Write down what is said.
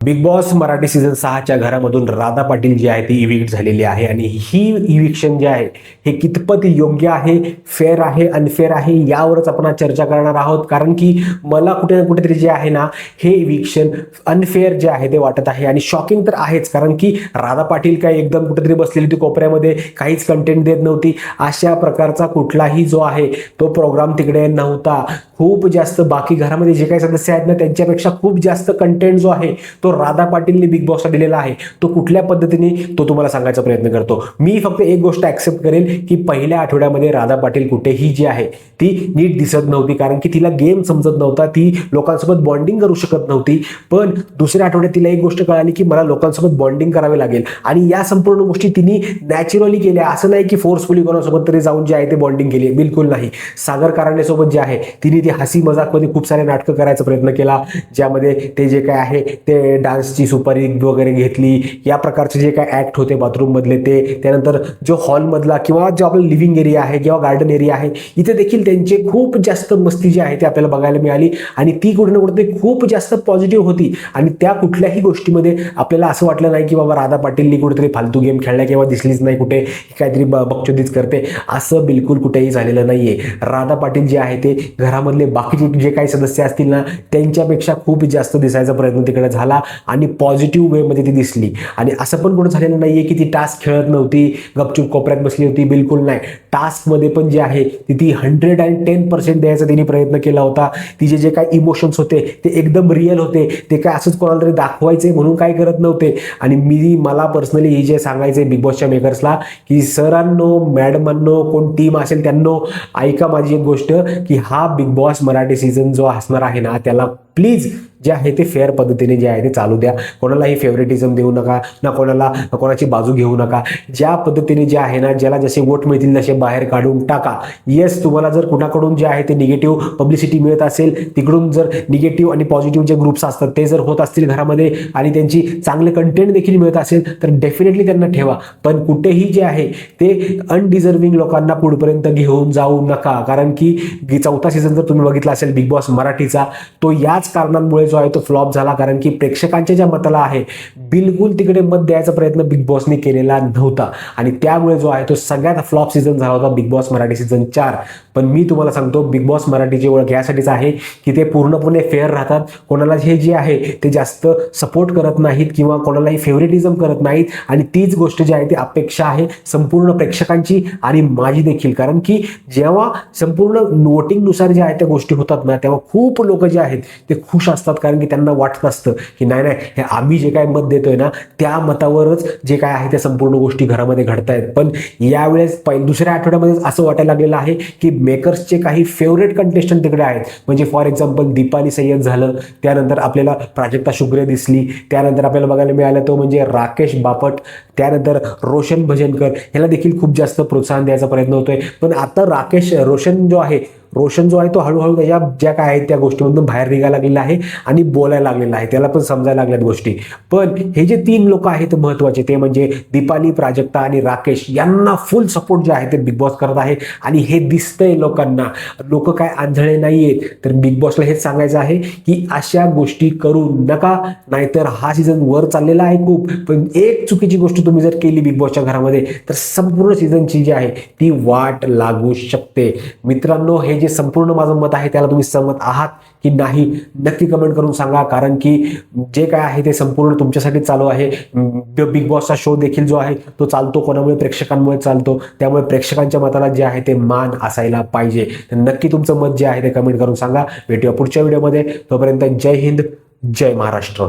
Big boss Marathi season सहाच्या घरामधून राधा पाटील जी आहे ती इव्हिक्ट झालेली आहे आणि ही इव्हिक्शन जे आहे हे कितपत योग्य आहे फेअर आहे अनफेअर आहे यावरच आपण चर्चा करणार आहोत. कारण की मला कुठे ना कुठेतरी जे आहे ना हे इव्हिक्शन अनफेअर जे आहे ते वाटत आहे आणि शॉकिंग तर आहेच. कारण की राधा पाटील काय एकदम कुठेतरी बसलेली होती कोपऱ्यामध्ये काहीच कंटेंट देत नव्हती. अशा प्रकारचा कुठलाही जो आहे तो प्रोग्राम तिकडे नव्हता. खूप जास्त बाकी घरामध्ये जे काही सदस्य आहेत ना त्यांच्यापेक्षा खूप जास्त कंटेंट जो आहे तो राधा पाटीलने बिग बॉसला दिलेला आहे तो कुठल्या पद्धतीने तो तुम्हाला सांगायचा प्रयत्न करतो? मी फक्त एक गोष्ट ऍक्सेप्ट करेल की पहिल्या आठवड्यामध्ये राधा पाटील कुठेही जी आहे ती नीट दिसत नव्हती. कारण की तिला गेम समजत नव्हता ती लोकांसोबत बॉन्डिंग करू शकत नव्हती. पण दुसऱ्या आठवड्यात तिला एक गोष्ट कळाली की मला लोकांसोबत बॉन्डिंग करावे लागेल. आणि या संपूर्ण गोष्टी तिने नॅचरली केल्या. असं नाही की फोर्सफुली कोणासोबत तरी जाऊन जे आहे ते बॉन्डिंग केली बिलकुल नाही. सागर कारंडेसोबत जे आहे तिने ती हसी मजाकमध्ये खूप सारे नाटकं करायचा प्रयत्न केला. ज्यामध्ये ते जे काय आहे ते डान्सची सुपारी वगैरे घेतली. या प्रकारचे जे काय ऍक्ट होते बाथरूममधले ते त्यानंतर जो हॉलमधला किंवा जो आपला लिव्हिंग एरिया आहे किंवा गार्डन एरिया आहे इथे देखील त्यांचे खूप जास्त मस्ती जी आहे ती आपल्याला बघायला मिळाली. आणि ती कुठे ना कुठे खूप जास्त पॉझिटिव्ह होती. आणि त्या कुठल्याही गोष्टीमध्ये आपल्याला असं वाटलं नाही की बाबा राधा पाटीलनी कुठेतरी फालतू गेम खेळला किंवा दिसलीच नाही कुठे काहीतरी ब- बकचोदीच करते. असं बिलकुल कुठेही झालेलं नाहीये. राधा पाटील जे आहे ते घरामधले बाकीचे जे काही सदस्य असतील ना त्यांच्यापेक्षा खूप जास्त दिसायचा प्रयत्न तिकडे झाला. आणि पॉझिटिव्ह वेमध्ये ती दिसली. आणि असं पण कोण झालेलं नाहीये की ती टास्क खेळत नव्हती गपचूप कोपऱ्यात बसली होती बिलकुल नाही. टास्कमध्ये पण जे आहे ती ती हंड्रेड अँड टेन पर्सेंट द्यायचा तिने प्रयत्न केला होता. तिचे जे काही इमोशन्स होते ते एकदम रिअल होते. ते काय असंच कोणाला तरी दाखवायचे म्हणून काय करत नव्हते. आणि मी मला पर्सनली हे जे सांगायचे बिग बॉसच्या मेकर्सला की सरांनो मॅडमांनो कोण टीम असेल त्यांनो ऐका माझी एक गोष्ट की हा बिग बॉस मराठी सीझन जो असणार आहे ना त्याला प्लीज जे आहे ते फेअर पद्धतीने जे आहे ते चालू द्या. कोणालाही फेवरेटिझम देऊ नका ना कोणाला कोणाची बाजू घेऊ नका. ज्या पद्धतीने जे आहे ना ज्याला जसे वोट मिळतील तसे बाहेर काढून टाका. येस तुम्हाला जर कुणाकडून जे आहे ते निगेटिव्ह पब्लिसिटी मिळत असेल तिकडून जर निगेटिव्ह आणि पॉझिटिव्ह जे ग्रुप्स असतात ते जर होत असतील घरामध्ये आणि त्यांची चांगले कंटेंट देखील मिळत असेल तर डेफिनेटली त्यांना ठेवा. पण कुठेही जे आहे ते अनडिझर्विंग लोकांना पुढपर्यंत घेऊन जाऊ नका. कारण की चौथा सीझन जर तुम्ही बघितला असेल बिग बॉस मराठीचा तो या याच कारणांमुळे जो आहे तो फ्लॉप झाला. कारण की प्रेक्षकांच्या ज्या मताला आहे बिलकुल तिकडे मत द्यायचा प्रयत्न बिग बॉसने केलेला नव्हता. आणि त्यामुळे जो आहे तो सगळ्यात फ्लॉप सीझन झाला होता बिग बॉस मराठी सीझन चार. पण मी तुम्हाला सांगतो बिग बॉस मराठीची ओळख यासाठीच आहे की ते पूर्णपणे फेअर राहतात. कोणाला हे जे आहे ते जास्त सपोर्ट करत नाहीत किंवा कोणालाही फेवरेटिझम करत नाहीत. आणि तीच गोष्ट जी आहे ती अपेक्षा आहे संपूर्ण प्रेक्षकांची आणि माझी देखील. कारण की जेव्हा संपूर्ण वोटिंगनुसार ज्या आहे त्या गोष्टी होतात ना तेव्हा खूप लोक जे आहेत ते खुश असतात. कारण की त्यांना वाटत असतं की नाही नाही हे आम्ही जे काय मत देतोय ना त्या मतावरच जे काय आहे त्या संपूर्ण गोष्टी घरामध्ये घडतायत. पण यावेळेस पहि दुसऱ्या आठवड्यामध्ये असं वाटायला लागलेलं आहे की मेकर्सचे काही फेवरेट कंटेस्टंट तिकडे आहेत. म्हणजे फॉर एक्झाम्पल दीपाली सय्यद झालं. त्यानंतर आपल्याला प्राजक्ता शुक्रे दिसली. त्यानंतर आपल्याला बघायला मिळालं तो म्हणजे राकेश बापट. त्यानंतर रोशन भजनकर. ह्याला देखील खूप जास्त प्रोत्साहन द्यायचा प्रयत्न होतोय. पण आता राकेश रोशन जो आहे रोशन जो आहे तो हळूहळू त्याच्या ज्या काय आहेत त्या गोष्टीमधून बाहेर निघायला लागलेला आहे आणि बोलायला लागलेला आहे. त्याला पण समजायला लागल्यात गोष्टी. पण हे जे तीन लोक आहेत महत्त्वाचे ते म्हणजे दीपाली प्राजक्ता आणि राकेश यांना फुल सपोर्ट जे आहे ते बिग बॉस करत आहे आणि हे दिसतंय लोकांना. लोक काय आंधळे आहेत तर बिग बॉसला हेच सांगायचं आहे की अशा गोष्टी करू नका नाहीतर हा सीझन वर चाललेला आहे खूप. पण एक चुकीची गोष्ट तुम्ही जर केली बिग बॉसच्या घरामध्ये तर संपूर्ण सीझनची जी आहे ती वाट लागू शकते. मित्रांनो हे जे संपूर्ण माझं मत आहे त्याला तुम्ही सहमत आहात की नाही नक्की कमेंट करून सांगा. कारण की जे काय आहे ते संपूर्ण तुमच्यासाठी चालू आहे. बिग बॉसचा शो देखील जो आहे तो चालतो. कोणामुळे? प्रेक्षकांमुळे चालतो. त्यामुळे प्रेक्षकांच्या मताला जे आहे ते मान असायला पाहिजे. तर नक्की तुमचं मत जे आहे ते कमेंट करून सांगा. भेटूया पुढच्या व्हिडिओमध्ये तोपर्यंत जय हिंद जय महाराष्ट्र.